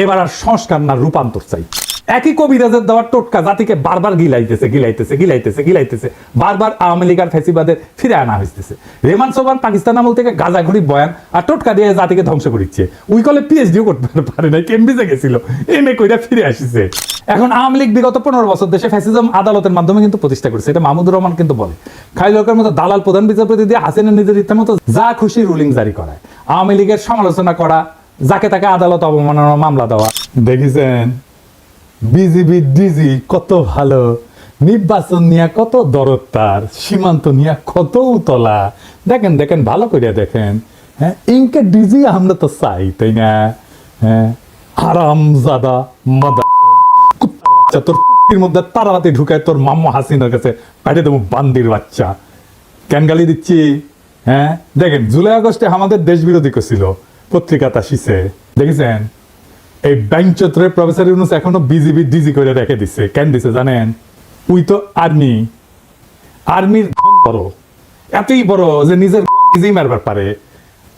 এবার আর সংস্কার না, রূপান্তর চাই। একই কবিরাজের দেওয়ার টোটকা জাতিকে বারবার গিলাইতেছে গিলাইতেছে গিলাইতেছে গিলাইতেছে। বারবার আওয়ামী লীগার ফেসিবাদের ফিরে আনা হইতেছে। রেমান সোবান পাকিস্তান আমল থেকে গাজাঘুরি বয়ান আর টোটকা দিয়ে জাতিকে ধ্বংস করিচ্ছে। উই কলে পিএইচডিও করতে পারে না কেমব্রিজে গেছিল। এম এ কইরা ফিরে আসিছে। এখন আওয়ামী লীগ বিগত পনেরো বছর দেশে ফ্যাসিজম আদালতের মাধ্যমে কিন্তু প্রতিষ্ঠা করেছে। এটা মাহমুদুর রহমান কিন্তু বলে। খাইলকের মতো দালাল প্রধান বিচারপতি দিয়ে হাসিনা নিজের ইচ্ছা মতো যা খুশি রুলিং জারি করায়। আওয়ামী লীগের সমালোচনা করা যাকে তাকে আদালত অবমাননার মামলা দেওয়া। দেখেছেন? বিজিবি, ডিজি কত ভালো, নির্বাচন নিয়ে কত দরদ তার সীমান্ত নিয়ে কত উতলা। দেখেন দেখেন, ভালো করে দেখেন। হ্যাঁ ইনকে ডিজি আমরা তো চাই, তাই না? হ্যাঁ আরাম জাদা মাদা তোর পুটকির মধ্যে তারাবাতি ঢুকায় তোর মাম্মা হাসিনার কাছে পাঠিয়ে দেবো বান্দির বাচ্চা। কেন গালি দিচ্ছি? হ্যাঁ দেখেন, জুলাই আগস্টে আমাদের দেশ বিরোধী করছিল। পত্রিকাটা শিছে দেখেছেন? এই ব্যাংচত্রে প্রফেসর ইউনুস এখনও বিজিবি ডিজি করে রেখে দিছে। কেন দিছে জানেন? উই তো আর্মি আর্মির বড়। এতই বড় যে নিজের নিজেই মারবার পারে।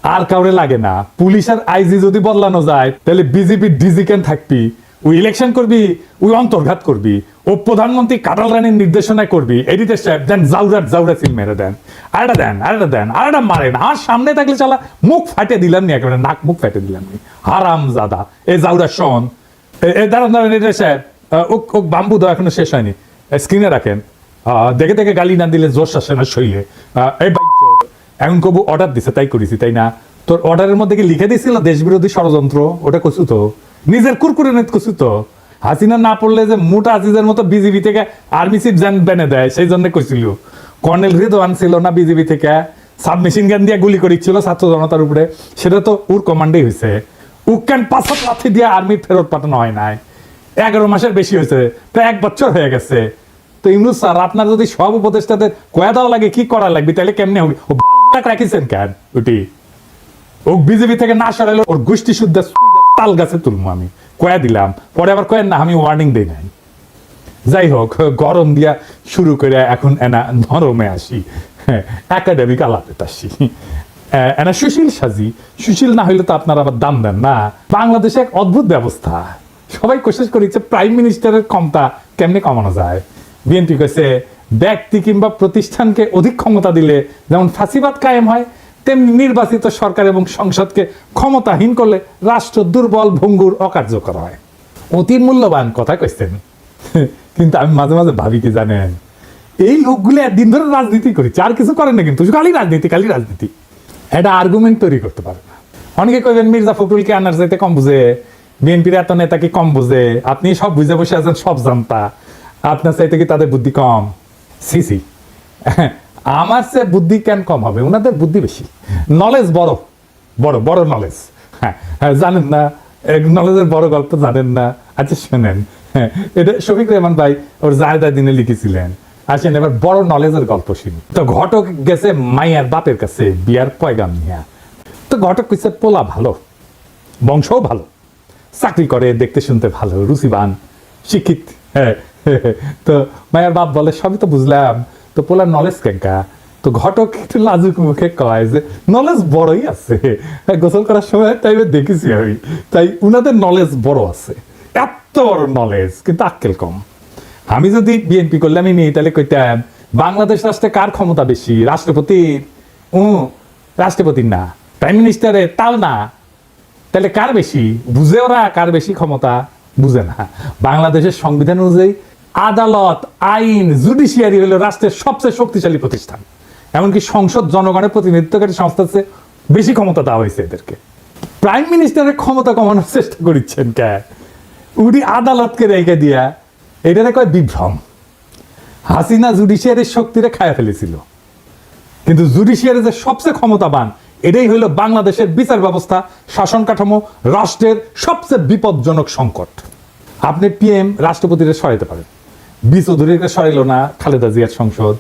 আর কাউরে লাগে না। পুলিশ আর আইজি যদি বদলানো যায়, তাহলে বিজেপি ডিজি কেন থাকবি? ওই ইলেকশন করবি ওই অন্তর্ঘাত করবি ও প্রধানমন্ত্রী কাটাল রানীর নির্দেশনায় করবি এডিটর সাহেব দেন জাউরাট জাউরা সিল মেরে দেন। আরেটা দেন আরেটা দেন আরেটা মারেন আর সামনে থাকলে চালা মুখ ফাটে দিলাম নি একেবারে নাক মুখ ফাটে দিলাম নি। হারাম জাদা এ জাউরা শোন। এ- দাঁড়ান দাঁড়ান এডিটর সাহেব আহ, ওক বাম্বু দাও এখনও শেষ হয়নি। স্ক্রিনে রাখেন। দেখে দেখে গালি না দিলে জোশ আসে না শৈলে। এই এখন কবু অর্ডার দিছে তাই করেছি তাই না? তোর অর্ডারের মধ্যে কি লিখে দিছিল দেশ বিরোধী ষড়যন্ত্র? ওটা কছু তো। নিজের কুরকুরে নেত কছু তো। হাসিনা না পড়লে যে মোটা আজিজের মতো বিজিবি থেকে আর্মি চিফ জান বেনে দেয়, সেই জন্য কইছিল। কর্নেল রিদওয়ান ছিল না বিজিবি থেকে। সাবমেশিন গান দিয়ে গুলি করেছিল ছাত্র জনতার উপরে। সেটা তো উর কমান্ডেই হয়েছে উক্কান পাঁচশো লাথি দিয়ে আর্মি ফেরত পাঠানো হয় নাই। এগারো মাসের বেশি হয়েছে প্রায় এক বছর হয়ে গেছে। তো ইমরুজ স্যার, আপনার যদি সব উপদেষ্টাদের কয়া দেওয়া লাগে, কি করা লাগবে? তাহলে কেমনে হবে? ও রাখিছেন কেন? ওটি ও বিজেপি থেকে না সরাইলো, ওর গোষ্ঠী শুদ্ধ তাল গাছে তুলবো আমি, কয়া দিলাম। পরে আবার কয়েন না, আমি ওয়ার্নিং দিই নাই। যাই হোক, গরম দিয়া শুরু করে এখন এনা নরমে আসি। একাডেমিক আলাপে আসি এনা সুশীল সাজি। সুশীল না হইলে তো আপনারা আবার দাম দেন না। বাংলাদেশে এক অদ্ভুত ব্যবস্থা। সবাই কোशिশ করেছে প্রাইম মিনিস্টারের ক্ষমতা কেমনে কমানো যায়? বিএনপি কইছে, ব্যক্তি কিংবা প্রতিষ্ঠানকে অধিক ক্ষমতা দিলে যেমন ফাঁসিবাদ কায়েম হয় তেমনি নির্বাচিত সরকার এবং সংসদকে ক্ষমতাহীন করলে রাষ্ট্র দুর্বল, ভঙ্গুর, অকার্যকর হয়। অতি মূল্যবান কথা কইছেন। কিন্তু আমি মাঝে মাঝে ভাবি কি জানেন, এই লোকগুলো একদিন ধরে রাজনীতি করেছে, আর কিছু করেন না কিন্তু খালি রাজনীতি খালি রাজনীতি। এটা আর্গুমেন্ট তৈরি করতে পারে না। অনেকে কইবেন, মির্জা ফখরুলকে আনার চাইতে কম বুঝে, বিএনপির এত নেতাকে কম বুঝে, আপনি সব বুঝে বসে আছেন, সব জানতা। আপনার চাইতে কি তাদের বুদ্ধি কম? C C. আমার সে বুদ্ধি কেন কম হবে? ওনাদের বুদ্ধি বেশি। নলেজ বড়। বড় বড় নলেজ হ্যাঁ হ্যাঁ, জানেন না। নলেজের বড় গল্প জানেন না। আচ্ছা শোনেন। হ্যাঁ, এটা শফিক রহমান ভাই ওর জায়দা দিনে লিখেছিলেন। আসেন এবার বড় নলেজের গল্প শুনি। তো ঘটক গেছে মাইয়ার বাপের কাছে বিয়ার পয়গাম নিয়া। তো ঘটক কইছে পোলা ভালো বংশও ভালো। চাকরি করে দেখতে শুনতে ভালো রুচিবান শিক্ষিত। হ্যাঁ তো মায়ের বাপ বলে সবই তো বুঝলাম। তো পোলার নলেজ কেঙ্কা? তো ঘটক একটু লাজুক মুখে কয় যে নলেজ বড়ই আছে। হ্যাঁ, গোসল করার সময় টাইমে দেখেছি আমি। তাই উনাদের নলেজ বড় আছে। এত বড় নলেজ কিন্তু আক্কেল কম। আমি যদি বিএনপি করলে আমি নেই তাহলে কইতাম বাংলাদেশ রাষ্ট্রে কার ক্ষমতা বেশি? রাষ্ট্রপতির ও রাষ্ট্রপতির না। প্রাইম মিনিস্টারের তাও না। তাহলে কার বেশি? বুঝে ওরা কার বেশি ক্ষমতা? বুঝে না। বাংলাদেশের সংবিধান অনুযায়ী আদালত, আইন, জুডিশিয়ারি হলো রাষ্ট্রের সবচেয়ে শক্তিশালী প্রতিষ্ঠান। এমনকি সংসদ জনগণের প্রতিনিধিত্বকারী সংস্থার চেয়ে বেশি ক্ষমতা দেওয়া হয়েছে এদেরকে। প্রাইম মিনিস্টারের ক্ষমতা কমানোর চেষ্টা করিচ্ছেন কে? উনি আদালতকে রেখে দিয়া এটাতে কয় বিভ্রম। হাসিনা জুডিশিয়ারির শক্তিরে খায়া ফেলেছিল। কিন্তু জুডিশিয়ারি যে সবচেয়ে ক্ষমতাবান, এটাই হলো বাংলাদেশের বিচার ব্যবস্থা, শাসন কাঠামো, রাষ্ট্রের সবচেয়ে বিপজ্জনক সংকট। আপনি পিএম রাষ্ট্রপতিরে সরাইতে পারেন। বি চৌধুরীকে সরাইল না খালেদা জিয়ার সংসদ।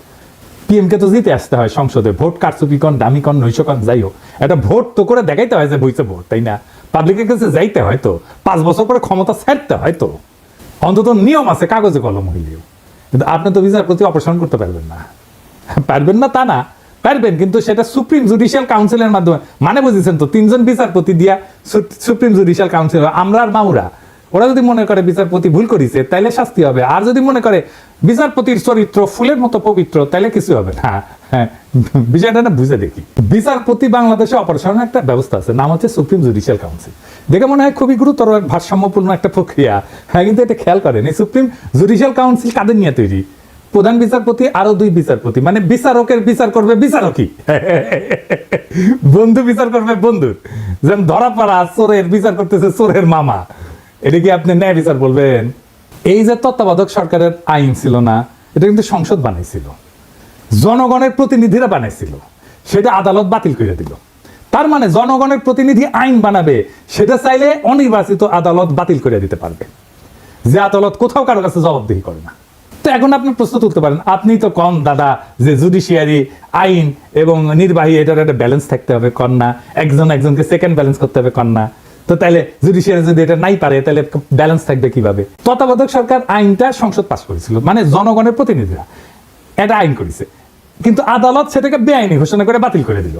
পিএম কে তো জিতে আসতে হয় সংসদে। ভোট কারচুপি কন, দামি কন, নৈশ কন, যাই হোক। একটা ভোট তো করে দেখাইতে হয় যে বইছে ভোট, তাই না? পাবলিকের কাছে যাইতে হয় তো। পাঁচ বছর পরে ক্ষমতা ছাড়তে হয় তো। অন্তত নিয়ম আছে, কাগজে কলম হইলেও। কিন্তু আপনি তো বিচার প্রতি অপসারণ করতে পারবেন না। পারবেন না তা না। পারবেন, কিন্তু সেটা সুপ্রিম জুডিশিয়াল কাউন্সিলের মাধ্যমে মানে বুঝেছেন তো, তিনজন বিচারপতি দিয়া সুপ্রিম জুডিশিয়াল কাউন্সিল আমরা আর মাউরা ওরা যদি মনে করে বিচারপতি ভুল করেছে, তাইলে শাস্তি হবে। আর যদি মনে করে বিচারপতির চরিত্র ফুলের মতো পবিত্র, তাইলে কিছু হবে না। হ্যাঁ বিষয়টা না বুঝে দেখি। বিচারপতি বাংলাদেশে অপারেশনের একটা ব্যবস্থা আছে, নাম হচ্ছে সুপ্রিম জুডিশিয়াল কাউন্সিল। দেখে মনে হয় খুবই গুরুতর এক ভারসাম্যপূর্ণ একটা প্রক্রিয়া। হ্যাঁ কিন্তু এটা খেয়াল করেন, এই সুপ্রিম জুডিশিয়াল কাউন্সিল কাদের নিয়ে তৈরি? প্রধান বিচারপতি আরও দুই বিচারপতি মানে বিচারকের বিচার করবে বিচারকই। বন্ধু বিচার করবে বন্ধুর। যেমন ধরা পড়া চোরের বিচার করতেছে চোরের মামা। এটা কি আপনি ন্যায় বিচার বলবেন? এই যে তত্ত্বাবধায়ক সরকারের আইন ছিল না, এটা কিন্তু সংসদ বানাইছিল। জনগণের প্রতিনিধিরা বানাইছিল। সেটা আদালত বাতিল করে দিল। তার মানে জনগণের প্রতিনিধি আইন বানাবে, সেটা চাইলে অনির্বাচিত আদালত বাতিল করে দিতে পারবে। যে আদালত কোথাও কারও কাছে জবাবদিহি করে না। তো এখন আপনি প্রশ্ন তুলতে পারেন, আপনি তো কম দাদা যে জুডিশিয়ারি আইন এবং নির্বাহী এটার একটা ব্যালেন্স থাকতে হবে কন্যা একজন একজনকে সেকেন্ড ব্যালেন্স করতে হবে কন্যা তো তাহলে জুডিশিয়ারি যদি এটা নাই পারে তাহলে ব্যালেন্স থাকবে কীভাবে? তত্ত্বাবধায়ক সরকার আইনটা সংসদ পাস করেছিল মানে জনগণের প্রতিনিধিরা। এটা আইন করেছে। কিন্তু আদালত সেটাকে বেআইনি ঘোষণা করে বাতিল করে দিল।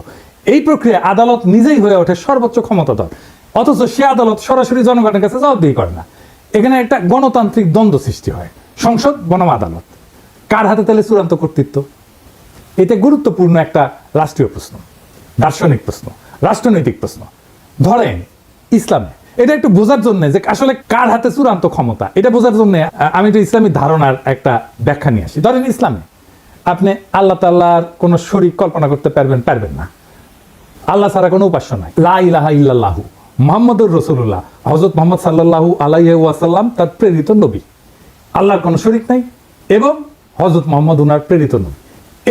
এই প্রক্রিয়া আদালত নিজেই হয়ে ওঠে সর্বোচ্চ ক্ষমতাধর। অথচ সে আদালত সরাসরি জনগণের কাছে জবাবদিহি করে না। এখানে একটা গণতান্ত্রিক দ্বন্দ্ব সৃষ্টি হয়। সংসদ, বনাম আদালত। কার হাতে তাহলে চূড়ান্ত কর্তৃত্ব? এটা গুরুত্বপূর্ণ একটা রাষ্ট্রীয় প্রশ্ন, দার্শনিক প্রশ্ন, রাষ্ট্রনৈতিক প্রশ্ন। ধরেন ইসলামে। এটা একটু বোঝার জন্য যে আসলে কার হাতে চূড়ান্ত ক্ষমতা, এটা বোঝার জন্য আমি একটু ইসলামী ধারণার একটা ব্যাখ্যা নিয়ে আসি। ধরেন ইসলামে আপনি আল্লাহ তাল্লাহর কোনো শরীর কল্পনা করতে পারবেন পারবেন না। আল্লাহ ছাড়া কোনো উপাস্য নাই। লা ইলাহা ইল্লাল্লাহু রসুল্লাহ হজরত মোহাম্মদ সাল্লাল্লাহু আলাইহি ওয়াসাল্লাম তার প্রেরিত নবী। আল্লাহর কোনো শরিক নাই এবং হজরত মোহাম্মদ উনার প্রেরিত নবী।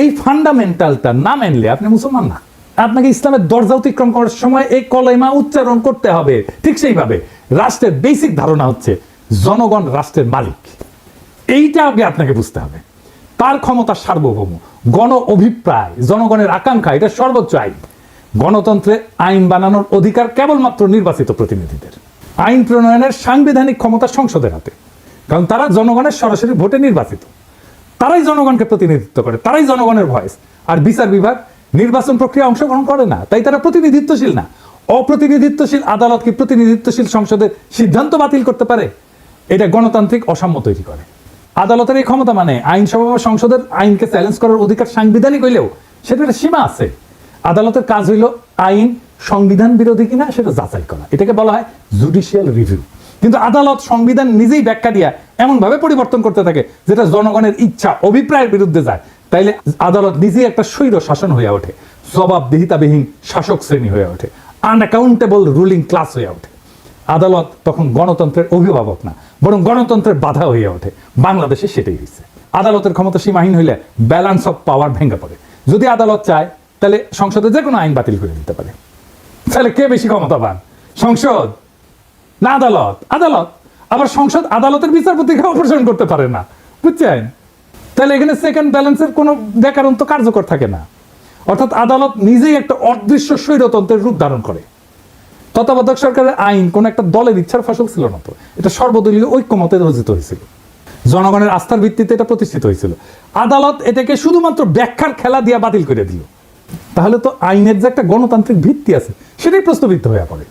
এই ফান্ডামেন্টালটা না মানলে আপনি মুসলমান না। আপনাকে ইসলামের দরজা অতিক্রম করার সময় এই কলেমা উচ্চারণ করতে হবে। ঠিক সেইভাবে। রাষ্ট্রের বেসিক ধারণা হচ্ছে জনগণ রাষ্ট্রের মালিক। এইটা আগে আপনাকে বুঝতে হবে। তার ক্ষমতা সার্বভৌম। গণ অভিপ্রায়, জনগণের আকাঙ্ক্ষা, এটা সর্বোচ্চ আইন। গণতন্ত্রে আইন বানানোর অধিকার কেবলমাত্র নির্বাচিত প্রতিনিধিদের। আইন প্রণয়নের সাংবিধানিক ক্ষমতা সংসদের হাতে। কারণ তারা জনগণের সরাসরি ভোটে নির্বাচিত। তারাই জনগণকে প্রতিনিধিত্ব করে, তারাই জনগণের ভয়েস। আর বিচার বিভাগ নির্বাচন প্রক্রিয়া অংশগ্রহণ করে না, তাই তারা প্রতিনিধিত্বশীল না। অপ্রতিনিধিত্বশীল আদালত কি প্রতিনিধিত্বশীল সংসদের সিদ্ধান্ত বাতিল করতে পারে? এটা গণতান্ত্রিক অসাম্য তৈরি করে। আদালতের এই ক্ষমতা মানে আইনসভা বা সংসদের আইনকে চ্যালেঞ্জ করার অধিকার সাংবিধানিক হইলেও সেটা একটা সীমা আছে। আদালতের কাজ হইল আইন সংবিধান বিরোধী কিনা সেটা যাচাই করা। এটাকে বলা হয় জুডিশিয়াল রিভিউ কিন্তু আদালত সংবিধান নিজেই ব্যাখ্যা দিয়া এমন ভাবে পরিবর্তন করতে থাকে, যেটা জনগণের ইচ্ছা, অভিপ্রায়ের বিরুদ্ধে যায়। তাইলে আদালত নিজেই একটা স্বৈর শাসন হয়ে ওঠে, জবাবদিহিতাবিহীন শাসক শ্রেণি হয়ে ওঠে আনঅ্যাকাউন্টেবল রুলিং ক্লাস হয়ে ওঠে। আদালত তখন গণতন্ত্রের অভিভাবক না, বরং গণতন্ত্রের বাধা হয়ে ওঠে। বাংলাদেশে সেটাই হয়েছে আদালতের ক্ষমতা সীমাহীন হইলে ব্যালেন্স অফ পাওয়ার ভেঙে পড়ে। যদি আদালত চায়, তাহলে সংসদে যে কোনো আইন বাতিল করে দিতে পারে। তাহলে কে বেশি ক্ষমতাবান? সংসদ? না আদালত? আদালত? আবার সংসদ আদালতের বিচারপতিকে অপসারণ করতে পারে না। বুঝছেন? তাহলে এখানে সেকেন্ড ব্যালেন্সের কোনো ব্যাকরণ তো কার্যকর থাকে না। অর্থাৎ আদালত নিজেই একটা অদৃশ্য স্বৈরতন্ত্রের রূপ ধারণ করে। তত্ত্বাবধায়ক সরকারের আইন কোন একটা দলের ইচ্ছার ফসল ছিল না তো। এটা সর্বদলীয় ঐক্যমতে রচিত হয়েছিল। জনগণের আস্থার ভিত্তিতে এটা প্রতিষ্ঠিত হয়েছিল। আদালত এটাকে শুধুমাত্র ব্যাখ্যার খেলা দিয়ে বাতিল করে দিল। তাহলে তো আইনের যে একটা গণতান্ত্রিক ভিত্তি আছে, সেটাই প্রশ্নবিদ্ধ হয়ে পড়ে।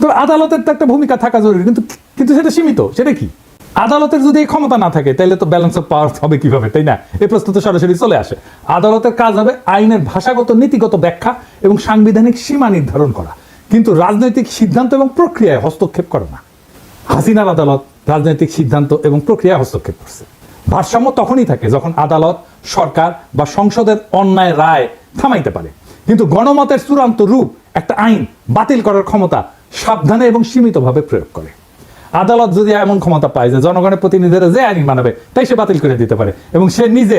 তো আদালতের তো একটা ভূমিকা থাকা জরুরি, কিন্তু কিন্তু সেটা সীমিত, সেটা কি? আদালতের যদি এই ক্ষমতা না থাকে তাহলে তো ব্যালেন্স অফ পাওয়ার হবে কীভাবে, তাই না? এই প্রশ্ন তো সরাসরি চলে আসে। আদালতের কাজ হবে আইনের ভাষাগত নীতিগত ব্যাখ্যা এবং সাংবিধানিক সীমা নির্ধারণ করা। কিন্তু রাজনৈতিক সিদ্ধান্ত এবং প্রক্রিয়ায় হস্তক্ষেপ করে না। হাসিনার আদালত রাজনৈতিক সিদ্ধান্ত এবং প্রক্রিয়ায় হস্তক্ষেপ করছে। ভারসাম্য তখনই থাকে যখন আদালত, সরকার বা সংসদের অন্যায় রায় থামাইতে পারে। কিন্তু গণমতের চূড়ান্ত রূপ একটা আইন বাতিল করার ক্ষমতা সাবধানে এবং সীমিতভাবে প্রয়োগ করে। আদালত যদি এমন ক্ষমতা পায় যে জনগণের প্রতিনিধিরা যে আইন বানাবে তাই সে বাতিল করে দিতে পারে। এবং সে নিজে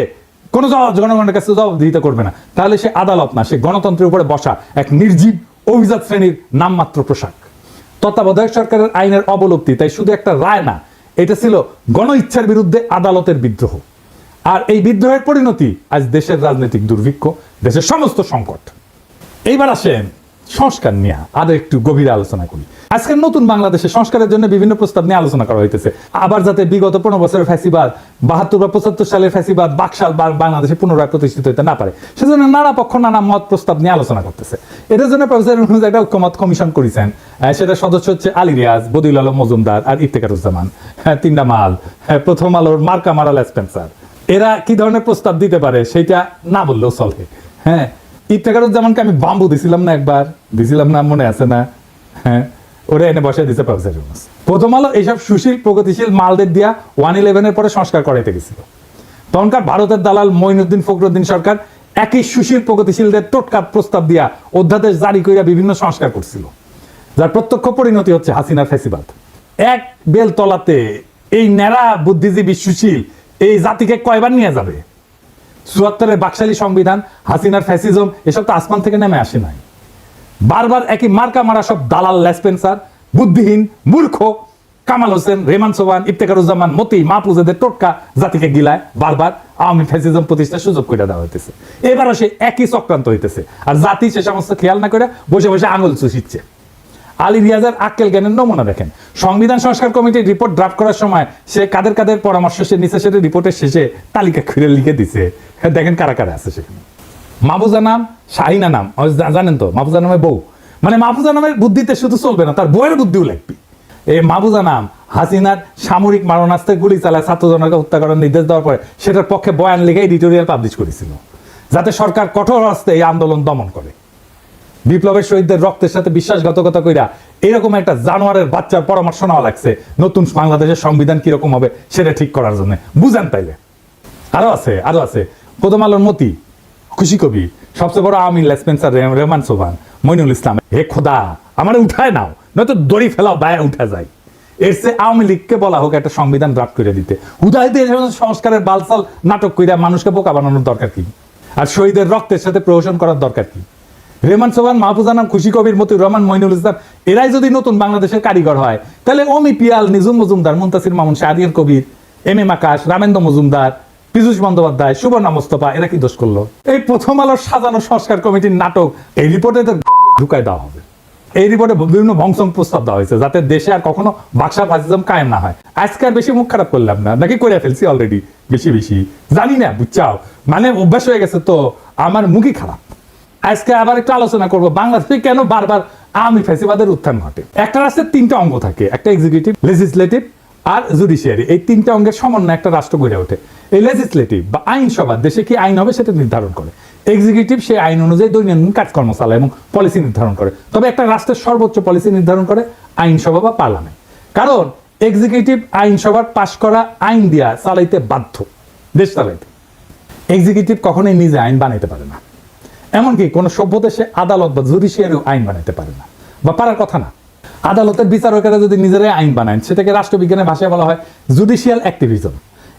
কোনো জনগণের কাছে জবাবদিহিতা করবে না। তাহলে সে আদালত না, সে গণতন্ত্রের উপরে বসা এক নির্জীব অভিজাত শ্রেণির নামমাত্র পোশাক। তত্ত্বাবধায়ক সরকারের আইনের অবলুপ্তি, তাই শুধু একটা রায় না, এটা ছিল গণ ইচ্ছার বিরুদ্ধে আদালতের বিদ্রোহ। আর এই বিদ্রোহের পরিণতি আজ দেশের রাজনৈতিক দুর্ভিক্ষ, দেশের সমস্ত সংকট। এইবার আসেন সংস্কার নিয়ে। আরও একটু গভীর আলোচনা করি। আজকের নতুন বাংলাদেশে সংস্কারের জন্য বিভিন্ন প্রস্তাব নিয়ে আলোচনা করা হইতেছে। আবার যাতে বিগত পনেরো বছরের ফ্যাসিবাদ, বাহাত্তর বা পঁচাত্তর সালের ফ্যাসিবাদ, বাকশাল বাংলাদেশে পুনরায় প্রতিষ্ঠিত হতে না পারে। সেজন্য নানা পক্ষ, নানা মত প্রস্তাব নিয়ে আলোচনা করতেছে। এটার জন্য প্রফেসর ইউনুস একটা ঐক্যমত কমিশন করেছেন। সেটা সদস্য হচ্ছে আলী রিয়াজ, বদিউল আলম মজুমদার আর ইফতেকারুজ্জামান। হ্যাঁ তিনটা মাল। হ্যাঁ প্রথম আলোর মার্কা মারাল স্পেন্সার। এরা কি ধরনের প্রস্তাব দিতে পারে সেটা না বললেও চলে। হ্যাঁ ইফতেকারুজ্জামানকে আমি বাম্বু দিছিলাম না একবার। দিছিলাম না, মনে আছে না। হ্যাঁ ওরা এনে বসে দিছে প্রফেসর ইউনুস। প্রথম আলো এইসব সুশীল, প্রগতিশীল মালদের দিয়া ওয়ান ইলেভেনের পরে সংস্কার করাইতে গেছিল। তখনকার ভারতের দালাল মঈনুদ্দিন ফখরুদ্দিন সরকার একই সুশীল, প্রগতিশীলদের টোটকার প্রস্তাব দিয়া অধ্যাদেশ জারি করিয়া বিভিন্ন সংস্কার করছিল। যার প্রত্যক্ষ পরিণতি হচ্ছে হাসিনার ফেসিবাদ। এক বেল তলাতে এই ন্যাড়া বুদ্ধিজীবী সুশীল এই জাতিকে কয়বার নিয়ে যাবে? চুয়াত্তরের বাকশালী সংবিধান, হাসিনার ফ্যাসিজম, এসব তো আসমান থেকে নেমে আসে নাই। বারবার একই মার্কা মারা সব দালাল, লেসপেন্সার, বুদ্ধিহীন, মূর্খ, কামাল হোসেন রেমান সোবান ইফতেকারুজ্জামান মতি, মাহফুজেদের টোটকা জাতিকে গিলায় বারবার আওয়ামী ফ্যাসিজম প্রতিষ্ঠার সুযোগ করে দেওয়া হইতেছে। এবারও সে একই চক্রান্ত হইতেছে। আর জাতি সে সমস্ত খেয়াল না করে বসে বসে আঙুল চুষিচ্ছে। আলী রিয়াজের আক্কেল জ্ঞানের নমুনা দেখেন। সংবিধান সংস্কার কমিটির রিপোর্ট ড্রাফট করার সময় সে কাদের কাদের পরামর্শ সে নিচে সেটা রিপোর্টের শেষে তালিকা খুলে লিখে দিছে। হ্যাঁ, দেখেন কারা কারা আছে সেখানে। মাহফুজা নাম শাহিনা নাম। জানেন তো মাহফুজা নামের বউ। মানে মাহফুজা নামের বুদ্ধিতে শুধু চলবে না তার বউয়ের বুদ্ধিও লাগবে। এই মাহফুজা নাম হাসিনার সামরিক মারণাস্ত্রে গুলি চালায় ছাত্রজনকে হত্যা করার নির্দেশ দেওয়ার পরে সেটার পক্ষে বয়ান লিখে এডিটোরিয়াল পাবলিশ করেছিল। যাতে সরকার কঠোর হস্তে এই আন্দোলন দমন করে। বিপ্লবের শহীদদের রক্তের সাথে বিশ্বাসঘাতকতা কইরা এরকম একটা জানোয়ারের বাচ্চার পরামর্শ নেওয়া লাগছে, নতুন বাংলাদেশের সংবিধান কীরকম হবে সেটা ঠিক করার জন্য। বুঝেন তাইলে। আরও আছে আরও আছে। প্রথম আলোর মতি, খুশি কবি, সবচেয়ে বড় আমির লেসপেন্সার রেহমান সোভান মইনুল ইসলাম, হে খোদা, আমার উঠায় নাও, নয়তো দড়ি ফেলাও, বায়া উঠা যায়। এর সে আওয়ামী লীগকে বলা হোক একটা সংবিধান ড্রাফট করে দিতে। সমস্ত সংস্কারের বালসাল নাটক কইরা মানুষকে বোকা বানানোর দরকার কি? আর শহীদের রক্তের সাথে প্রহসন করার দরকার কি? রেমান সোহান মাহফুজা নাম, খুশি কবির মতো রহমান মইনুল ইসলাম, এরাই যদি নতুন বাংলাদেশের কারিগর হয়, তাহলে অমি পিয়াল নিজুম মজুমদার, মুন্তাসির মামুন শাহরিয়ার কবির, এম এম আকাশ রামেন্দ্র মজুমদার, পীযুষ বন্দ্যোপাধ্যায়, সুবর্ণা মোস্তফা, এরা কি দোষ করল? এই প্রথম আলোর সাজানো সংস্কার কমিটির নাটক, এই রিপোর্টে তো ঢুকায় দেওয়া হবে। এই রিপোর্টে বিভিন্ন ভংসং প্রস্তাব দেওয়া হয়েছে, যাতে দেশে আর কখনো বাক্সা ফাসিজম কায়েম না হয়। আজকে আর বেশি মুখ খারাপ করলাম না, নাকি করে ফেলছি অলরেডি বেশি বেশি। জানি না, বুঝছাও। মানে অভ্যাস হয়ে গেছে তো, আমার মুখই খারাপ। আজকে আবার একটু আলোচনা করব। বাংলাদেশে কেন বারবার আওয়ামী ফ্যাসিবাদের উত্থান ঘটে? একটা রাষ্ট্রের তিনটা অঙ্গ থাকে, একটা এক্সিকিউটিভ লেজিসলেটিভ আর জুডিশিয়ারি এই তিনটা অঙ্গের সমন্বয়ে একটা রাষ্ট্র গড়ে ওঠে। এই লেজিসলেটিভ বা আইনসভা, দেশে কি আইন হবে সেটা নির্ধারণ করে। এক্সিকিউটিভ সেই আইন অনুযায়ী দৈনন্দিন কাজকর্ম চালায় এবং পলিসি নির্ধারণ করে। তবে একটা রাষ্ট্রের সর্বোচ্চ পলিসি নির্ধারণ করে আইনসভা বা পার্লামেন্ট কারণ এক্সিকিউটিভ আইনসভার পাশ করা আইন দিয়া চালাইতে বাধ্য, দেশ চালাইতে। এক্সিকিউটিভ কখনোই নিজে আইন বানাইতে পারে না। এমনকি কোন সভ্য দেশে আদালত বা জুডিশিয়ারিও আইন বানাইতে পারে না, বা পারার কথা না। আদালতের বিচারকেরা যদি নিজেরাই আইন বানায়, সেটাকে রাষ্ট্রবিজ্ঞানের ভাষায় বলা হয় জুডিশিয়াল অ্যাক্টিভিজম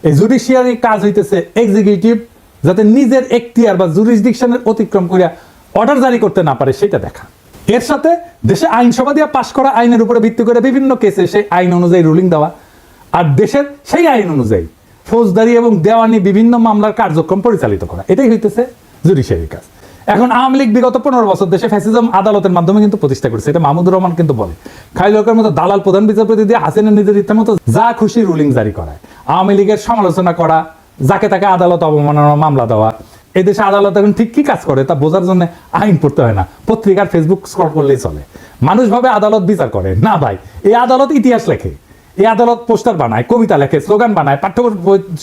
এই জুডিশিয়ারি কাজ হইতেছে এক্সিকিউটিভ যাতে নিজের এখতিয়ার বা জুরিসডিকশনের অতিক্রম করিয়া অর্ডার জারি করতে না পারে, সেটা দেখা। এর সাথে দেশে আইনসভা দিয়ে পাশ করা আইনের উপরে ভিত্তি করে বিভিন্ন কেসে সেই আইন অনুযায়ী রুলিং দেওয়া, আর দেশের সেই আইন অনুযায়ী ফৌজদারি এবং দেওয়ানি বিভিন্ন মামলার কার্যক্রম পরিচালিত করা, এটাই হইতেছে জুডিশিয়ারি কাজ। এখন আওয়ামী লীগ বিগত পনেরো বছর দেশে ফ্যাসিজম আদালতের মাধ্যমে কিন্তু প্রতিষ্ঠা করেছে। এটা মাহমুদুর রহমান কিন্তু বলে। খাইলকের মতো দালাল প্রধান বিচারপতি দিয়ে হাসিনের নিজের ইচ্ছা মতো যা খুশি রুলিং জারি করায় আওয়ামী লীগের সমালোচনা করা, যাকে তাকে আদালত অবমাননার মামলা দেওয়া। এই দেশে আদালত এখন ঠিক কি কাজ করে তা বোঝার জন্য আইন পড়তে হয় না। পত্রিকার ফেসবুক স্ক্রল করলেই চলে। মানুষ ভাবে আদালত বিচার করে। না ভাই, এই আদালত ইতিহাস লেখে। এই আদালত পোস্টার বানায়, কবিতা লেখে, স্লোগান বানায় পাঠ্য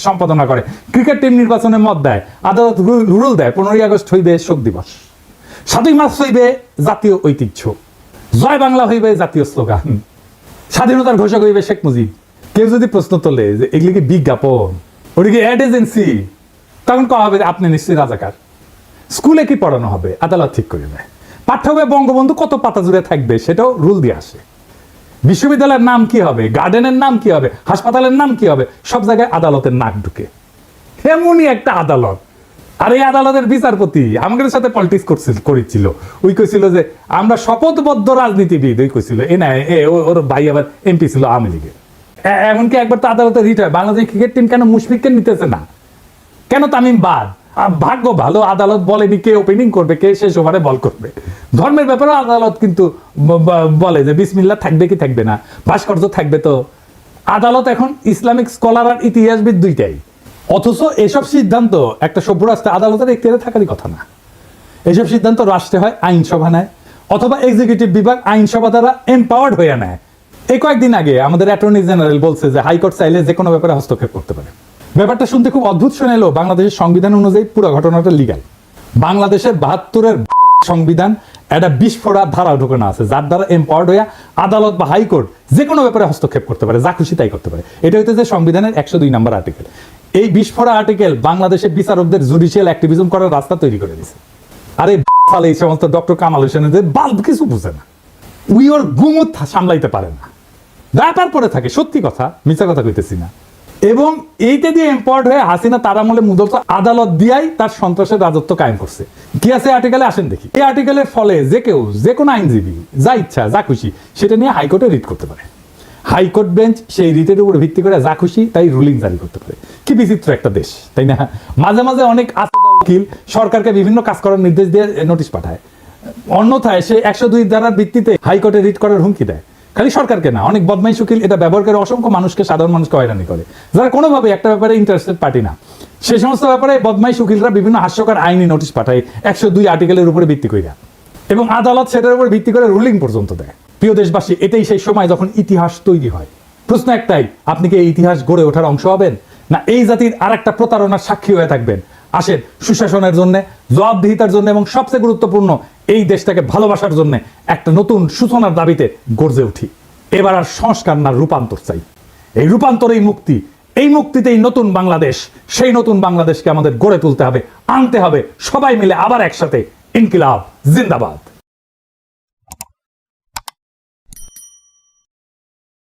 সম্পাদনা করে, ক্রিকেট টিম নির্বাচনে মত দেয়, আদালত রুল দেয়, পনেরোই আগস্ট হইবে শোক দিবস। সাতই মার্চ হইবে জাতীয় ঐতিহ্য। জয় বাংলা হইবে জাতীয় স্লোগান। স্বাধীনতার ঘোষক হইবে শেখ মুজিব। কেউ যদি প্রশ্ন তোলে যে এগুলি কি বিজ্ঞাপন ওটা কি অ্যাড এজেন্সি তখন কয়া হবে আপনি নিশ্চয়ই রাজাকার। স্কুলে কি পড়ানো হবে, আদালত ঠিক করে দেয়। পাঠ্য বইয়ে বঙ্গবন্ধু কত পাতা জুড়ে থাকবে, সেটাও রুল দিয়ে আসে। বিশ্ববিদ্যালয়ের নাম কি হবে? গার্ডেনের নাম কি হবে? হাসপাতালের নাম কি হবে? সব জায়গায় আদালতের নাক ঢুকে। এমনই একটা আদালত। আর এই আদালতের বিচারপতি আমাদের সাথে পলিটিক্স করছিল, করেছিল। ওই কইছিল যে, আমরা শপথবদ্ধ রাজনীতিবিদ। ওই কইছিল, এ না, এ ওর ভাই আবার এমপি ছিল আওয়ামী লীগের। এমনকি একবার তো আদালতে রিটায়ার, বাংলাদেশ ক্রিকেট টিম কেন মুশফিককে নিতেছে না? কেন তামিম বাদ? ভাগ্য ভালো, আদালত বলেনি কে ওপেনিং করবে, কে শেষ ওভারে বল করবে। ধর্মের ব্যাপারে আদালত কিন্তু বলে যে বিসমিল্লা থাকবে কি থাকবে না, ভাস্কর্য থাকবে তো। আদালত এখন ইসলামিক স্কলার আর ইতিহাসবিদ দুইটাই। অথচ এসব সিদ্ধান্ত, একটা সভ্য রাষ্ট্রে আদালতের এখতিয়ারে থাকারই কথা না। এসব সিদ্ধান্ত রাষ্ট্রে হয় আইনসভা নেয়, অথবা এক্সিকিউটিভ বিভাগ আইনসভা দ্বারা এম্পাওয়ার্ড হয়ে নেয়। এই কয়েকদিন আগে আমাদের অ্যাটর্নি জেনারেল বলছে যে হাইকোর্ট চাইলে যে কোনো ব্যাপারে হস্তক্ষেপ করতে পারে। ব্যাপারটা শুনতে খুব অদ্ভুত শোনালো বাংলাদেশের সংবিধান অনুযায়ী পুরো ঘটনাটা লিগাল বাংলাদেশের বাহাত্তরের সংবিধান একটা বিস্ফোরা ধারা ঢোকানো আছে, যার দ্বারা এম্পাওয়ার্ড হয়ে আদালত বা হাইকোর্ট যে কোনো ব্যাপারে হস্তক্ষেপ করতে পারে, যা খুশি তাই করতে পারে। এটা হইতেছে সংবিধানের একশো দুই নম্বর আর্টিকেল এই বিস্ফোরা আর্টিকেল বাংলাদেশের বিচারকদের জুডিশিয়াল অ্যাক্টিভিজম করার রাস্তা তৈরি করে দিছে আরে ফালে এই সমস্ত ডক্টর কামাল হোসেনের বাল্ব কিছু বুঝে না। উই ওর গুমুত সামলাইতে পারে না। ব্যাপার পরে থাকে, সত্যি কথা, মিথ্যা কথা কইতেছি না। এবং এইটা দিয়ে এম্পাওয়ার্ড হয়ে হাসিনা তার আমলে মূলত আদালত দিয়াই তার সন্ত্রাসের রাজত্ব কায়েম করছে। কি আছে আর্টিকেলে আসেন দেখি। এই আর্টিকেলের ফলে যে কেউ, যে কোনো আইনজীবী, যা ইচ্ছা, যা খুশি, সেটা নিয়ে হাইকোর্টে রিট করতে পারে। হাইকোর্ট বেঞ্চ সেই রিটের উপর ভিত্তি করে যা খুশি তাই রুলিং জারি করতে পারে। কি বিচিত্র একটা দেশ, তাই না? মাঝে মাঝে অনেক আস্তা উকিল, সরকারকে বিভিন্ন কাজ করার নির্দেশ দিয়ে নোটিশ পাঠায়। অন্যথায় সে একশো দুই ধারার ভিত্তিতে হাইকোর্টে রিট করার হুমকি দেয়। খালি সরকারকে না, অনেক বদমাই উকিল এটা ব্যবহার করে অসংখ্য মানুষকে সাধারণ মানুষকে হয়রানি করে। যারা কোনোভাবে একটা ব্যাপারে ইন্টারেস্টেড পার্টি না। সে সমস্ত ব্যাপারে বদমাই উকিলরা বিভিন্ন হাস্যকর আইনি নোটিশ পাঠায়, একশো দুই আর্টিকেলের উপরে ভিত্তি করে এবং আদালত সেটার উপর ভিত্তি করে রুলিং পর্যন্ত দেয়। প্রিয় দেশবাসী, এটাই সেই সময় যখন ইতিহাস তৈরি হয়। প্রশ্ন একটাই, আপনি কি এই ইতিহাস গড়ে ওঠার অংশ হবেন? না, এই জাতির আর একটা প্রতারণার সাক্ষী হয়ে থাকবেন। আসেন সুশাসনের জন্য, জবাবদিহিতার জন্য এবং সবচেয়ে গুরুত্বপূর্ণ এই দেশটাকে ভালোবাসার জন্য একটা নতুন সূচনার দাবিতে গর্জে উঠি। এবার আর সংস্কার না, রূপান্তর চাই। এই রূপান্তরেই মুক্তি, এই মুক্তিতেই নতুন বাংলাদেশ, সেই নতুন বাংলাদেশকে আমাদের গড়ে তুলতে হবে, আনতে হবে, সবাই মিলে আবার একসাথে ইনকিলাব, জিন্দাবাদ।